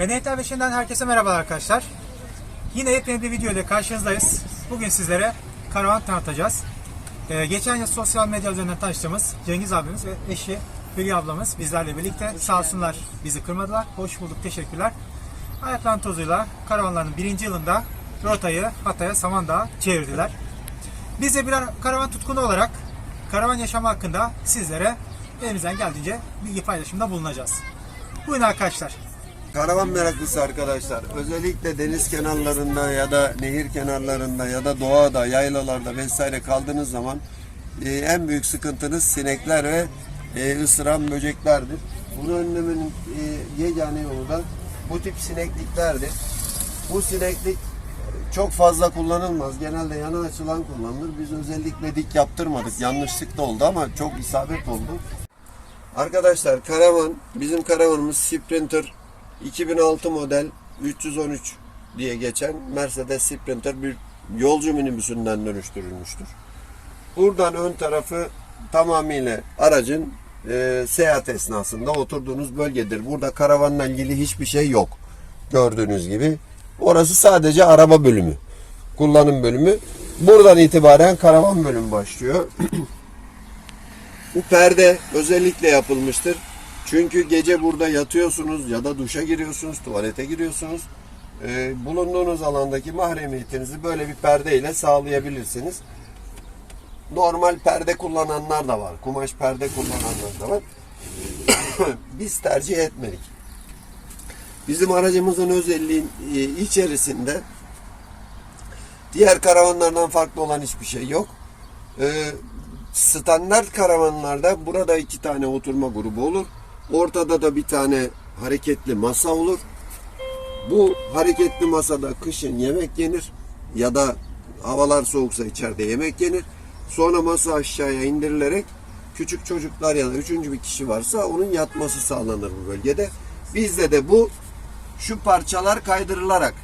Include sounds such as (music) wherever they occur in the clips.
Medeniyetler Beşiği'nden herkese merhaba arkadaşlar. Yine yepyeni bir video ile karşınızdayız. Bugün sizlere karavan tanıtacağız. Ee, geçen yıl sosyal medya üzerinden tanıştığımız Cengiz abimiz ve eşi Hülya ablamız bizlerle birlikte sağ olsunlar bizi kırmadılar. Hoş bulduk, teşekkürler. Ayaklan tozuyla karavanların birinci yılında rotayı Hatay'a Samandağ'a çevirdiler. Biz de birer karavan tutkunu olarak karavan yaşamı hakkında sizlere elimizden geldiğince bilgi paylaşımında bulunacağız. Buyurun arkadaşlar. Karavan meraklısı arkadaşlar. Özellikle deniz kenarlarında ya da nehir kenarlarında ya da doğada, yaylalarda vesaire kaldığınız zaman e, en büyük sıkıntınız sinekler ve e, ısıran böceklerdir. Bunu önlemenin e, yegane yolu da bu tip sinekliklerdir. Bu sineklik çok fazla kullanılmaz. Genelde yana açılan kullanılır. Biz özellikle dik yaptırmadık. Yanlışlıkla oldu ama çok isabet oldu. Arkadaşlar karavan, bizim karavanımız Sprinter 2006 model 313 diye geçen Mercedes Sprinter bir yolcu minibüsünden dönüştürülmüştür. Buradan ön tarafı tamamıyla aracın e, seyahat esnasında oturduğunuz bölgedir. Burada karavanla ilgili hiçbir şey yok. Gördüğünüz gibi. Orası sadece araba bölümü. Kullanım bölümü. Buradan itibaren karavan bölümü başlıyor. (clears throat) Bu perde özellikle yapılmıştır. Çünkü gece burada yatıyorsunuz ya da duşa giriyorsunuz, tuvalete giriyorsunuz. Ee, bulunduğunuz alandaki mahremiyetinizi böyle bir perde ile sağlayabilirsiniz. Normal perde kullananlar da var. Kumaş perde kullananlar da var. (coughs) Biz tercih etmedik. Bizim aracımızın özelliği e, içerisinde diğer karavanlardan farklı olan hiçbir şey yok. Ee, standart karavanlarda burada iki tane oturma grubu olur. Ortada da bir tane hareketli masa olur. Bu hareketli masada kışın yemek yenir ya da havalar soğuksa içeride yemek yenir. Sonra masa aşağıya indirilerek küçük çocuklar ya da üçüncü bir kişi varsa onun yatması sağlanır bu bölgede. Bizde de bu şu parçalar kaydırılarak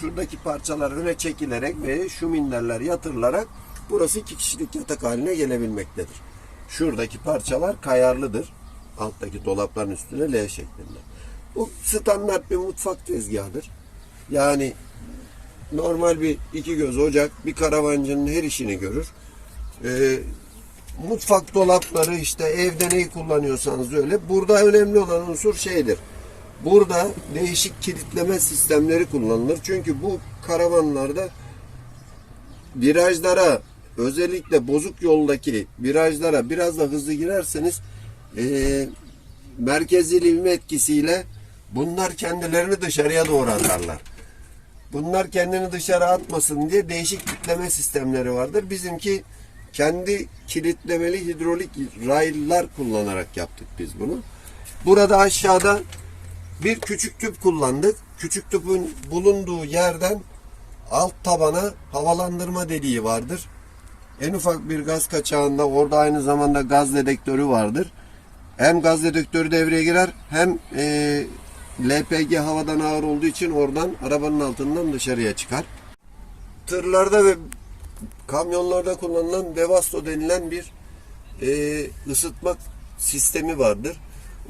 şuradaki parçalar öne çekilerek ve şu minderler yatırılarak burası iki kişilik yatak haline gelebilmektedir. Şuradaki parçalar kayarlıdır. Alttaki dolapların üstüne L şeklinde. Bu standart bir mutfak tezgahıdır. Yani normal bir iki göz ocak bir karavancının her işini görür. Ee, mutfak dolapları işte evde neyi kullanıyorsanız öyle. Burada önemli olan unsur şeydir. Burada değişik kilitleme sistemleri kullanılır. Çünkü bu karavanlarda virajlara özellikle bozuk yoldaki virajlara biraz da hızlı girerseniz e, merkezi ivme etkisiyle bunlar kendilerini dışarıya doğru atarlar. Bunlar kendini dışarı atmasın diye değişik kilitleme sistemleri vardır. Bizimki kendi kilitlemeli hidrolik raylar kullanarak yaptık biz bunu. Burada aşağıda bir küçük tüp kullandık. Küçük tüpün bulunduğu yerden alt tabana havalandırma deliği vardır. En ufak bir gaz kaçağında orada aynı zamanda gaz dedektörü vardır. Hem gaz dedektörü devreye girer hem e, LPG havadan ağır olduğu için oradan arabanın altından dışarıya çıkar. Tırlarda ve kamyonlarda kullanılan Webasto denilen bir e, ısıtma sistemi vardır.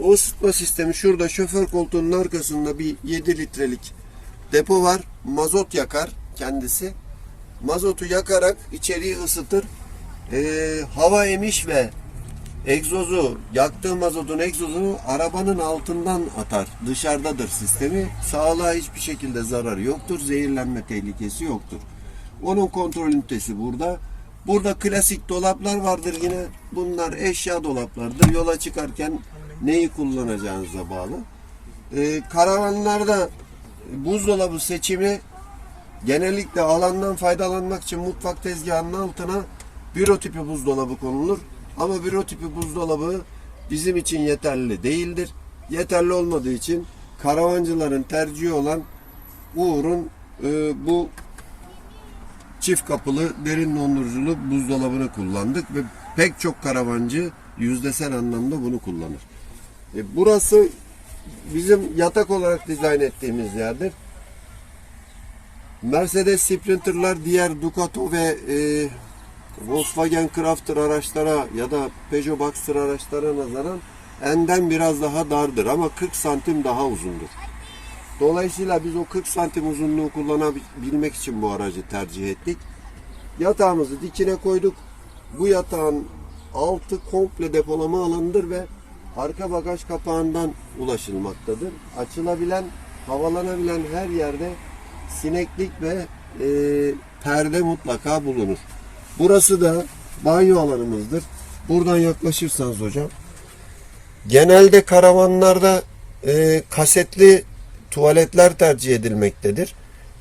O ısıtma sistemi şurada şoför koltuğunun arkasında bir 7 litrelik depo var. Mazot yakar kendisi. Mazotu yakarak içeriği ısıtır. Ee, hava emiş ve egzozu, yaktığı mazotun egzozunu arabanın altından atar. Dışarıdadır sistemi. Sağlığa hiçbir şekilde zararı yoktur. Zehirlenme tehlikesi yoktur. Onun kontrol ünitesi burada. Burada klasik dolaplar vardır yine. Bunlar eşya dolaplardır. Yola çıkarken neyi kullanacağınıza bağlı. Ee, karavanlarda buzdolabı seçimi genellikle alandan faydalanmak için mutfak tezgahının altına büro tipi buzdolabı konulur. Ama büro tipi buzdolabı bizim için yeterli değildir. Yeterli olmadığı için karavancıların tercihi olan Uğur'un e, bu çift kapılı derin donduruculu buzdolabını kullandık ve pek çok karavancı yüzdesel anlamda bunu kullanır. E, burası bizim yatak olarak dizayn ettiğimiz yerdir. Mercedes Sprinter'lar diğer Ducato ve e, Volkswagen Crafter araçlara ya da Peugeot Boxster araçlara nazaran enden biraz daha dardır ama 40 santim daha uzundur. Dolayısıyla biz o 40 santim uzunluğu kullanabilmek için bu aracı tercih ettik. Yatağımızı dikine koyduk. Bu yatağın altı komple depolama alanıdır ve arka bagaj kapağından ulaşılmaktadır. Açılabilen, havalanabilen her yerde sineklik ve e, perde mutlaka bulunur. Burası da banyo alanımızdır. Buradan yaklaşırsanız hocam. Genelde karavanlarda e, kasetli tuvaletler tercih edilmektedir.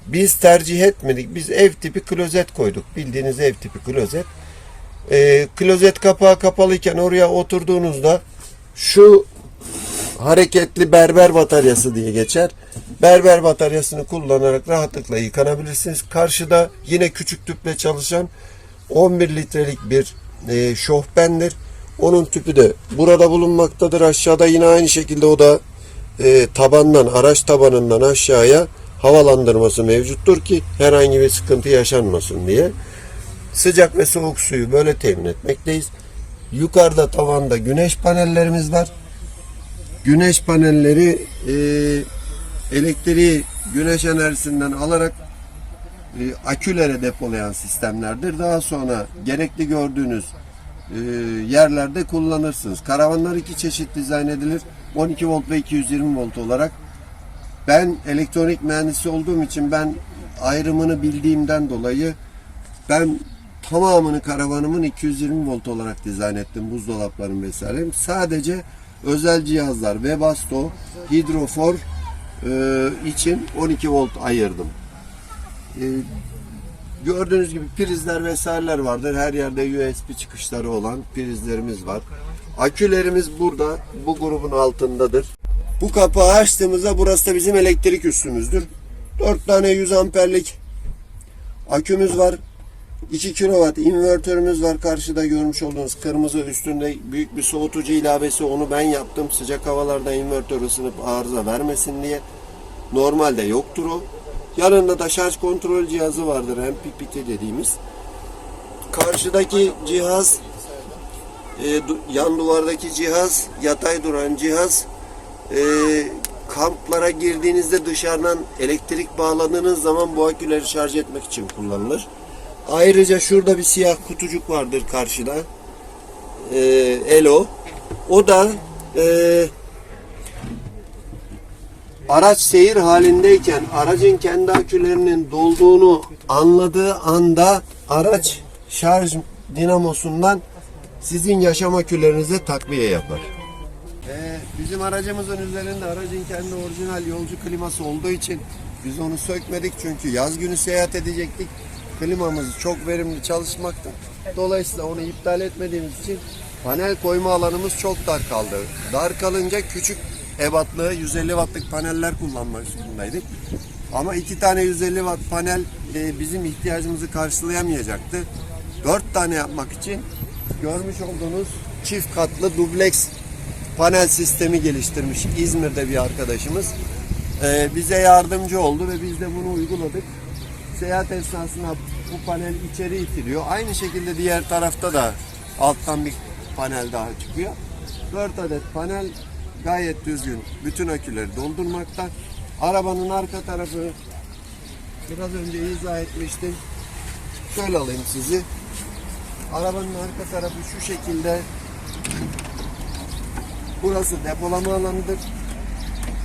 Biz tercih etmedik. Biz ev tipi klozet koyduk. Bildiğiniz ev tipi klozet. E, klozet kapağı kapalıyken oraya oturduğunuzda şu hareketli berber bataryası diye geçer. Berber bataryasını kullanarak rahatlıkla yıkanabilirsiniz. Karşıda yine küçük tüple çalışan 11 litrelik bir e, şofbendir. Onun tüpü de burada bulunmaktadır. Aşağıda yine aynı şekilde o da e, tabandan, araç tabanından aşağıya havalandırması mevcuttur ki herhangi bir sıkıntı yaşanmasın diye. Sıcak ve soğuk suyu böyle temin etmekteyiz. Yukarıda tavanda güneş panellerimiz var. Güneş panelleri e, elektriği güneş enerjisinden alarak akülere depolayan sistemlerdir. Daha sonra gerekli gördüğünüz e, yerlerde kullanırsınız. Karavanlar iki çeşit dizayn edilir. 12 volt ve 220 volt olarak. Ben elektronik mühendisi olduğum için ben ayrımını bildiğimden dolayı ben tamamını karavanımın 220 volt olarak dizayn ettim. Buzdolaplarım vesaire. Sadece özel cihazlar Webasto, Hidrofor e, için 12 volt ayırdım. E, gördüğünüz gibi prizler vesaireler vardır. Her yerde USB çıkışları olan prizlerimiz var. Akülerimiz burada. Bu grubun altındadır. Bu kapağı açtığımızda burası da bizim elektrik üssümüzdür. 4 tane 100 amperlik akümüz var. 2 kW invertörümüz var. Karşıda görmüş olduğunuz kırmızı üstünde büyük bir soğutucu ilavesi. Onu ben yaptım. Sıcak havalarda invertör ısınıp arıza vermesin diye. Normalde yoktur o. Yanında da şarj kontrol cihazı vardır. MPPT dediğimiz. Karşıdaki cihaz e, yan duvardaki cihaz, yatay duran cihaz e, kamplara girdiğinizde dışarıdan elektrik bağladığınız zaman bu aküleri şarj etmek için kullanılır. Ayrıca şurada bir siyah kutucuk vardır karşıda. E, Elo. O da e, araç seyir halindeyken aracın kendi akülerinin dolduğunu anladığı anda araç şarj dinamosundan sizin yaşam akülerinize takviye yapar. Ee, bizim aracımızın üzerinde aracın kendi orijinal yolcu kliması olduğu için biz onu sökmedik çünkü yaz günü seyahat edecektik. Klimamız çok verimli çalışmakta. Dolayısıyla onu iptal etmediğimiz için panel koyma alanımız çok dar kaldı. Dar kalınca küçük ebatlı 150 wattlık paneller kullanmak zorundaydık. Ama iki tane 150 watt panel e, bizim ihtiyacımızı karşılayamayacaktı. Dört tane yapmak için görmüş olduğunuz çift katlı dubleks panel sistemi geliştirmiş İzmir'de bir arkadaşımız. Ee, bize yardımcı oldu ve biz de bunu uyguladık. Seyahat esnasında bu panel içeri itiliyor. Aynı şekilde diğer tarafta da alttan bir panel daha çıkıyor. 4 adet panel gayet düzgün bütün aküleri doldurmakta. Arabanın arka tarafı biraz önce izah etmiştim. Şöyle alayım sizi. Arabanın arka tarafı şu şekilde Burası depolama alanıdır.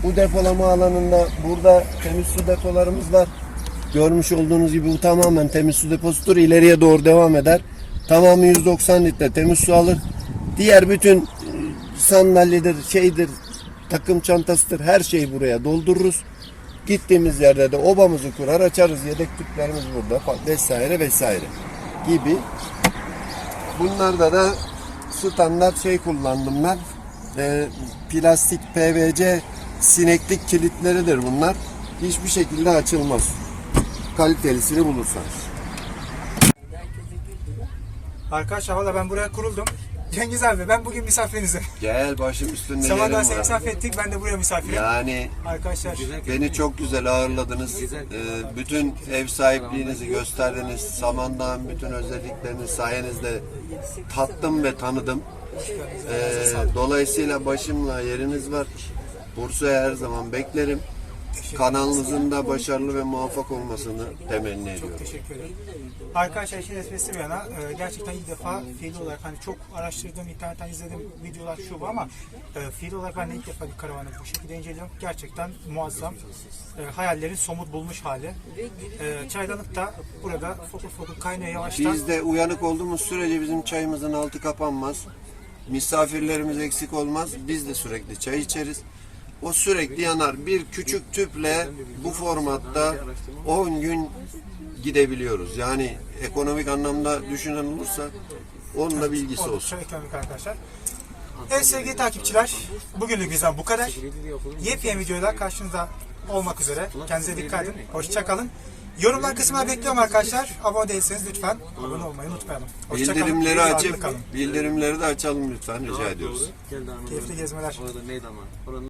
Bu depolama alanında burada temiz su depolarımız var. Görmüş olduğunuz gibi bu tamamen temiz su deposudur. İleriye doğru devam eder. Tamamı 190 litre temiz su alır. Diğer bütün sandalyedir, şeydir, takım çantasıdır her şeyi buraya doldururuz. Gittiğimiz yerde de obamızı kurar açarız. Yedek tüplerimiz burada vesaire vesaire gibi. Bunlarda da standart şey kullandım ben. Ee, plastik PVC sineklik kilitleridir bunlar. Hiçbir şekilde açılmaz. Kalitelisini bulursanız. Arkadaşlar valla ben buraya kuruldum. Cengiz abi ben bugün misafirinizim. Gel başım üstünde Sabahdan yerim seni var. misafir ettik ben de buraya misafirim. Yani Arkadaşlar beni çok güzel ağırladınız. Ee, bütün ev sahipliğinizi gösterdiniz. Samandağ'ın bütün özelliklerini sayenizde tattım ve tanıdım. Ee, dolayısıyla başımla yeriniz var. Bursa'ya her zaman beklerim. Kanalımızın da başarılı ve muvaffak olmasını temenni ediyorum. Teşekkür ederim. Arkadaşlar işin esprisi bir yana e, gerçekten ilk defa fiil olarak hani çok araştırdığım, internetten izlediğim videolar şu bu ama e, fiil olarak ben de ilk defa bir karavanı bu şekilde inceliyorum. Gerçekten muazzam. E, hayallerin somut bulmuş hali. E, çaydanlık da burada fokur fokur kaynıyor yavaştan. Biz de uyanık olduğumuz sürece bizim çayımızın altı kapanmaz. Misafirlerimiz eksik olmaz. Biz de sürekli çay içeriz. O sürekli yanar. Bir küçük tüple bu formatta 10 gün gidebiliyoruz. Yani ekonomik anlamda düşünen olursa onun da bilgisi olsun. Oldukça ekonomik arkadaşlar. Evet sevgili takipçiler, bugünlük bizden bu kadar. Yepyeni videoyla karşınızda olmak üzere. Kendinize dikkat edin. Hoşçakalın. Yorumlar kısmına bekliyorum arkadaşlar. Abone değilseniz lütfen abone olmayı unutmayalım. Hoşça kalın. Bildirimleri açıp kalın. bildirimleri de açalım lütfen rica ediyoruz. Keyifli gezmeler. Orada neydi ama? Oranın